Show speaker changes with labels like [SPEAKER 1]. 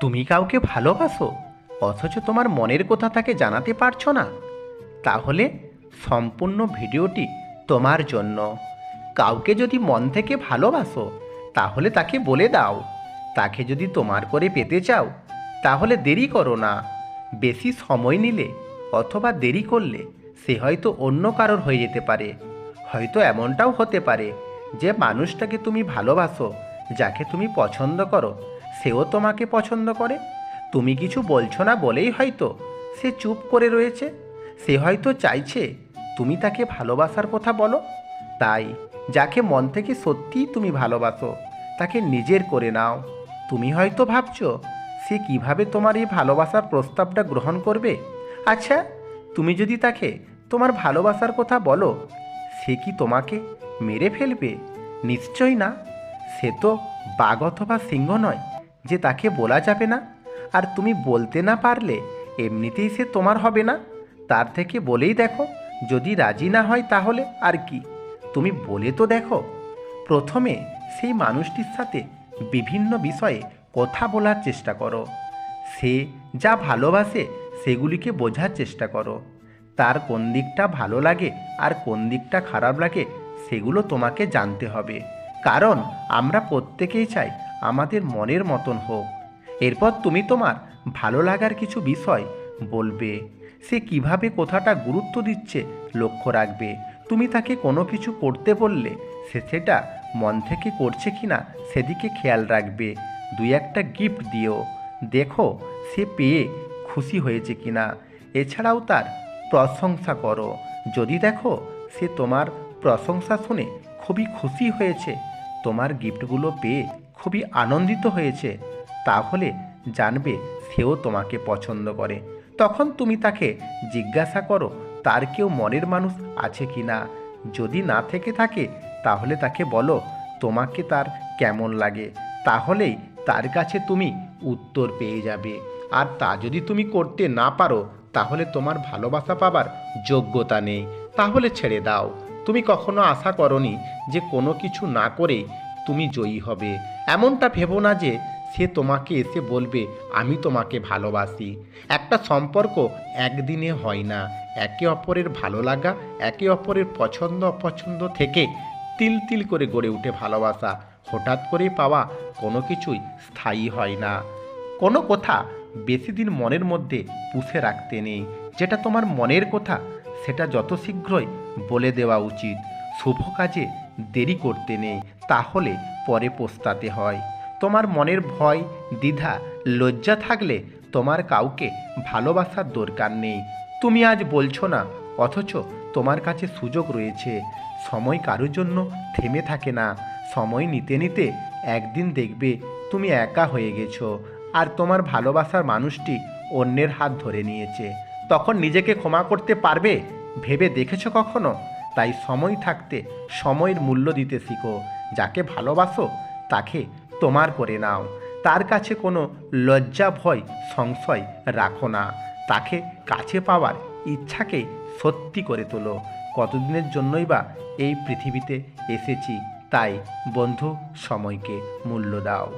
[SPEAKER 1] তুমি কাউকে ভালোবাসো? অথচ তোমার মনের কথা তাকে জানাতে পারছ না। তাহলে সম্পূর্ণ ভিডিওটি তোমার জন্য। কাউকে যদি মন থেকে ভালোবাসো, তাহলে তাকে বলে দাও। তাকে যদি তোমার করে পেতে চাও, তাহলে দেরি করো না। বেশি সময় নিলে অথবা দেরি করলে সে হয়তো অন্য কারোর হয়ে যেতে পারে। হয়তো এমনটাও হতে পারে যে মানুষটাকে তুমি ভালোবাসো, যাকে তুমি পছন্দ করো সেও তোমাকে পছন্দ করে। তুমি কিছু বলছো না বলেই হয়তো সে চুপ করে রয়েছে। সে হয়তো চাইছে তুমি তাকে ভালোবাসার কথা বলো। তাই যাকে মন থেকে সত্যিই তুমি ভালোবাসো, তাকে নিজের করে নাও। তুমি হয়তো ভাবছ, সে কীভাবে তোমার এই ভালোবাসার প্রস্তাবটা গ্রহণ করবে? আচ্ছা তুমি যদি তাকে তোমার ভালোবাসার কথা বলো, সে কি তোমাকে মেরে ফেলবে? নিশ্চয়ই না। সে তো বাঘ অথবা সিংহ নয়। যে তাকে বলা যাবে না। আর তুমি বলতে না পারলে এমনিতেই সে তোমার হবে না। তার থেকে বলেই দেখো, যদি রাজি না হয় তাহলে আর কি। তুমি বলে তো দেখো। প্রথমে সেই মানুষটির সাথে বিভিন্ন বিষয়ে কথা বলার চেষ্টা করো। সে যা ভালোবাসে সেগুলিকে বোঝার চেষ্টা করো। তার কোন দিকটা ভালো লাগে আর কোন দিকটা খারাপ লাগে সেগুলো তোমাকে জানতে হবে। কারণ আমরা প্রত্যেকেই চাই আমাদের মনের মতন হোক। এরপর তুমি তোমার ভালো লাগার কিছু বিষয় বলবে। সে কীভাবে কোথাটা গুরুত্ব দিচ্ছে লক্ষ্য রাখবে। তুমি তাকে কোনো কিছু করতে বললে সে সেটা মন থেকে করছে কি না সেদিকে খেয়াল রাখবে। দুই একটা গিফট দিও। দেখো সে পেয়ে খুশি হয়েছে কি না এছাড়াও তার প্রশংসা করো। যদি দেখো সে তোমার প্রশংসা শুনে খুবই খুশি হয়েছে, তোমার গিফটগুলো পেয়ে খুবই আনন্দিত হয়েছে, তাহলে জানবে সেও তোমাকে পছন্দ করে। তখন তুমি তাকে জিজ্ঞাসা করো, তার কেউ মনের মানুষ আছে কি না? যদি না থেকে থাকে, তাহলে তাকে বলো, তোমাকে তার কেমন লাগে? তাহলেই তার কাছে তুমি উত্তর পেয়ে যাবে। আর তা যদি তুমি করতে না পারো, তাহলে তোমার ভালোবাসা পাবার যোগ্যতা নেই। তাহলে ছেড়ে দাও। তুমি কখনো আশা করনি যে কোনো কিছু না করেই তুমি জয়ী হবে। এমনটা ভেবো না যে সে তোমাকে এসে বলবে, আমি তোমাকে ভালোবাসি। একটা সম্পর্ক একদিনে হয় না। একে অপরের ভালো লাগা, একে অপরের পছন্দ অপছন্দ থেকে তিল তিল করে গড়ে উঠে ভালোবাসা। হঠাৎ করে পাওয়া কোনো কিছুই স্থায়ী হয় না। কোনো কথা বেশি দিন মনের মধ্যে পুষে রাখতে নেই। যেটা তোমার মনের কথা, সেটা যত শীঘ্রই বলে দেওয়া উচিত। শুভ কাজে দেরি করতে নেই, তাহলে পরে পস্তাতে হয়। তোমার মনের ভয়, দ্বিধা, লজ্জা থাকলে তোমার কাউকে ভালোবাসার দরকার নেই। তুমি আজ বলছো না, অথচ তোমার কাছে সুযোগ রয়েছে। সময় কারোর জন্য থেমে থাকে না। সময় নিতে নিতে একদিন দেখবে তুমি একা হয়ে গেছো, আর তোমার ভালোবাসার মানুষটি অন্যের হাত ধরে নিয়েছে। তখন নিজেকে ক্ষমা করতে পারবে? ভেবে দেখেছ কখনো? তাই সময় থাকতে সময়ের মূল্য দিতে শিখো। যাকে ভালোবাসো, তাকে তোমার করে নাও। তার কাছে কোনো লজ্জা, ভয়, সংশয় রাখো না। তাকে কাছে পাওয়ার ইচ্ছাকে সত্যি করে তোলো। কতদিনের জন্যই বা এই পৃথিবীতে এসেছি, তাই বন্ধু, সময়কে মূল্য দাও।